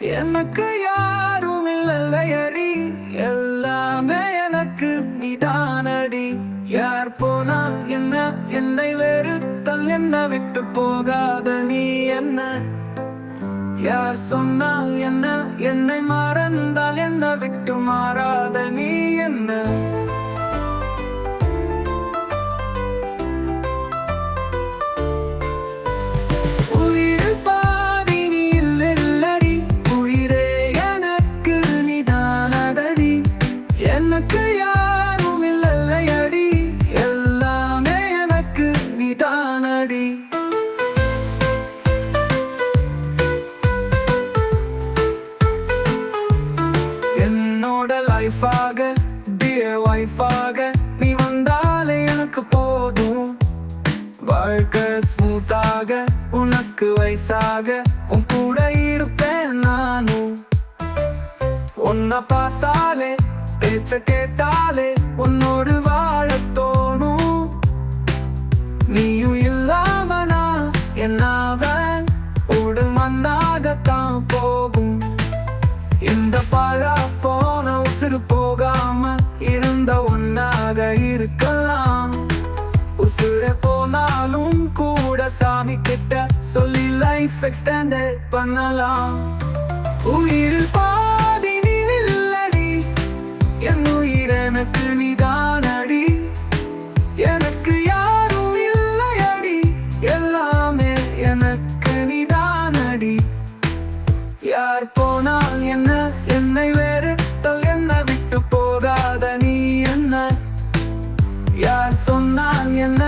எனக்கு யாரும் இல்லையடி. எல்லாமே எனக்கு நீதானடி. யார் போனா என்ன? என்னை வெறுத்தல் என்ன விட்டு போகாத நீ என்ன? யார் சொன்னால் என்ன? என்னை மறந்தால் என்ன விட்டு மாறாத நீ என்ன? முன்னாடி. என்னோட லைஃபாக டியர் ஒய்ஃபாக நீ வந்தாலே எனக்கு போதும். வாழ்க்கை ஸ்மூத்தாக உனக்கு வயசாக உன் கூட இருப்பேன் நானும். உன்னை பார்த்தாலே பேச்ச கேட்டாலே உன்னோடு என்னாவன் உடு மண்ணாகத்தான் போகும். இந்த பழா போன உசுறு போகாம இருந்த ஒன்னாக இருக்கலாம். உசுறு போனாலும் கூட சாமி கிட்ட சொல்லி லைஃப் எக்ஸ்டெண்ட் பண்ணலாம். உயிர் பா என்ன